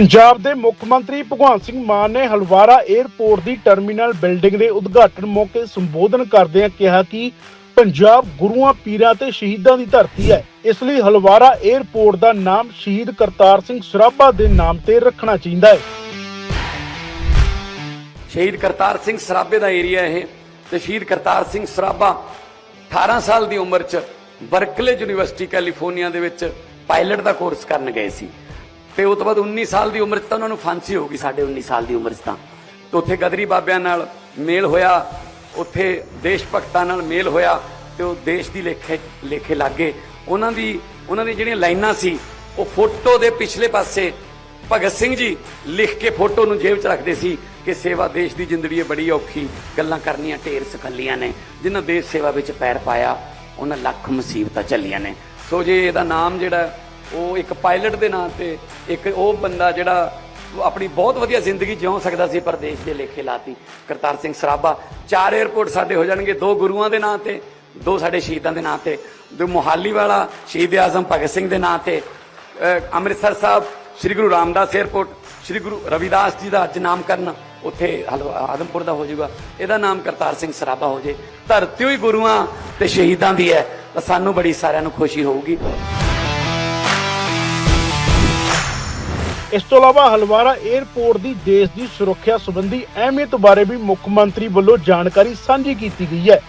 ਪੰਜਾਬ ਦੇ ਮੁੱਖ ਮੰਤਰੀ ਭਗਵੰਤ ਸਿੰਘ ਮਾਨ ਨੇ ਹਲਵਾਰਾ 에ਅਰਪੋਰਟ ਦੀ ਟਰਮੀਨਲ ਬਿਲਡਿੰਗ ਦੇ ਉਦਘਾਟਨ ਮੌਕੇ ਸੰਬੋਧਨ ਕਰਦਿਆਂ ਕਿਹਾ ਕਿ ਪੰਜਾਬ ਗੁਰੂਆਂ, ਪੀਰਾਂ ਤੇ ਸ਼ਹੀਦਾਂ ਦੀ ਧਰਤੀ ਹੈ। ਇਸ ਲਈ ਹਲਵਾਰਾ 에ਅਰਪੋਰਟ ਦਾ ਨਾਮ ਸ਼ਹੀਦ ਕਰਤਾਰ ਸਿੰਘ ਸਰਾਭਾ ਦੇ ਨਾਮ ਤੇ ਰੱਖਣਾ ਚਾਹੀਦਾ ਹੈ। ਸ਼ਹੀਦ ਕਰਤਾਰ ਸਿੰਘ ਸਰਾਭੇ ਦਾ ਏਰੀਆ ਇਹ ਤੇ ਸ਼ਹੀਦ ਕਰਤਾਰ ਸਿੰਘ ਸਰਾਭਾ 18 ਸਾਲ ਦੀ ਉਮਰ 'ਚ ਬਰਕਲੇ ਯੂਨੀਵਰਸਿਟੀ, ਕੈਲੀਫੋਰਨੀਆ ਦੇ ਵਿੱਚ ਪਾਇਲਟ ਦਾ ਕੋਰਸ ਕਰਨ ਗਏ ਸੀ। ਤੇ ਉਸ ਤੋਂ ਬਾਅਦ 19 ਸਾਲ ਦੀ ਉਮਰ 'ਚ ਤਾਂ ਉਹਨਾਂ ਨੂੰ ਫਾਂਸੀ ਹੋ ਗਈ। ਸਾਡੇ 19 ਸਾਲ ਦੀ ਉਮਰ 'ਚ ਤਾਂ। ਤੇ ਉੱਥੇ ਗਦਰੀ ਬਾਬਿਆਂ ਨਾਲ ਮੇਲ ਹੋਇਆ ਉੱਥੇ ਦੇਸ਼ ਭਗਤਾਂ ਨਾਲ ਮੇਲ ਹੋਇਆ ਤੇ ਉਹ ਦੇਸ਼ ਦੀ ਲੇਖੇ ਲੇਖੇ ਲੱਗੇ। ਉਹਨਾਂ ਦੀ ਉਹਨਾਂ ਦੀ ਜਿਹੜੀਆਂ ਲਾਈਨਾਂ ਸੀ ਉਹ ਫੋਟੋ ਦੇ ਪਿਛਲੇ ਪਾਸੇ ਭਗਤ ਸਿੰਘ ਜੀ ਲਿਖ ਕੇ ਫੋਟੋ ਨੂੰ ਜੇਬ 'ਚ ਰੱਖਦੇ ਸੀ ਕਿ ਸੇਵਾ ਦੇਸ਼ ਦੀ ਜ਼ਿੰਦਗੀ ਹੈ ਬੜੀ ਔਖੀ ਗੱਲਾਂ ਕਰਨੀਆਂ ਢੇਰ ਸਕੱਲੀਆਂ ਨੇ। ਜਿਨ੍ਹਾਂ ਦੇਸ਼ ਸੇਵਾ ਵਿੱਚ ਪੈਰ ਪਾਇਆ ਉਹਨਾਂ ਲੱਖ ਮੁਸੀਬਤਾਂ ਚੱਲੀਆਂ ਨੇ। ਸੋ ਜੇ ਇਹਦਾ ਨਾਮ ਜਿਹੜਾ ਉਹ ਇੱਕ ਪਾਇਲਟ ਦੇ ਨਾਂ ਤੇ ਇੱਕ ਉਹ ਬੰਦਾ ਜਿਹੜਾ ਆਪਣੀ ਬਹੁਤ ਵਧੀਆ ਜ਼ਿੰਦਗੀ ਜਿਉ ਸਕਦਾ ਸੀ, ਪਰ ਦੇਸ਼ ਦੇ ਲੇਖੇ ਲਾਤੀ। ਕਰਤਾਰ ਸਿੰਘ ਸਰਾਭਾ, ਚਾਰ 에ਅਰਪੋਰਟ ਸਾਡੇ ਹੋ ਜਾਣਗੇ, ਦੋ ਗੁਰੂਆਂ ਦੇ ਨਾਂ ਤੇ, ਦੋ ਸਾਡੇ ਸ਼ਹੀਦਾਂ ਦੇ ਨਾਂ ਤੇ, ਦੋ ਮੁਹਾਲੀ ਵਾਲਾ ਸ਼ਹੀਦ ਆਜ਼ਮ ਭਗਤ ਸਿੰਘ ਦੇ ਨਾਂ ਤੇ ਅੰਮ੍ਰਿਤਸਰ ਸਾਹਿਬ, ਸ੍ਰੀ ਗੁਰੂ ਰਾਮਦਾਸ 에ਅਰਪੋਰਟ ਸ੍ਰੀ ਗੁਰੂ ਰਵਿਦਾਸ ਜੀ ਦਾ ਅੱਜ ਨਾਮਕਰਨ, ਉੱਥੇ ਹਲਵਾ ਆਦਮਪੁਰ ਦਾ ਹੋ ਜਾਊਗਾ। ਇਹਦਾ ਨਾਮ ਕਰਤਾਰ ਸਿੰਘ ਸਰਾਭਾ ਹੋ ਜੇ ਧਰਤੀ ਹੀ ਗੁਰੂਆਂ ਤੇ ਸ਼ਹੀਦਾਂ ਦੀ ਹੈ, ਤਾਂ ਸਾਨੂੰ ਬੜੀ ਸਾਰਿਆਂ ਨੂੰ ਖੁਸ਼ੀ ਹੋਊਗੀ। ਇਸ ਤੋਂ ਇਲਾਵਾ ਹਲਵਾਰਾ 에ਅਰਪੋਰਟ ਦੀ ਦੇਸ਼ ਦੀ ਸੁਰੱਖਿਆ ਸੰਬੰਧੀ ਅਹਿਮੀਅਤ ਬਾਰੇ ਵੀ ਮੁੱਖ ਮੰਤਰੀ ਵੱਲੋਂ ਜਾਣਕਾਰੀ ਸਾਂਝੀ ਕੀਤੀ ਗਈ ਹੈ।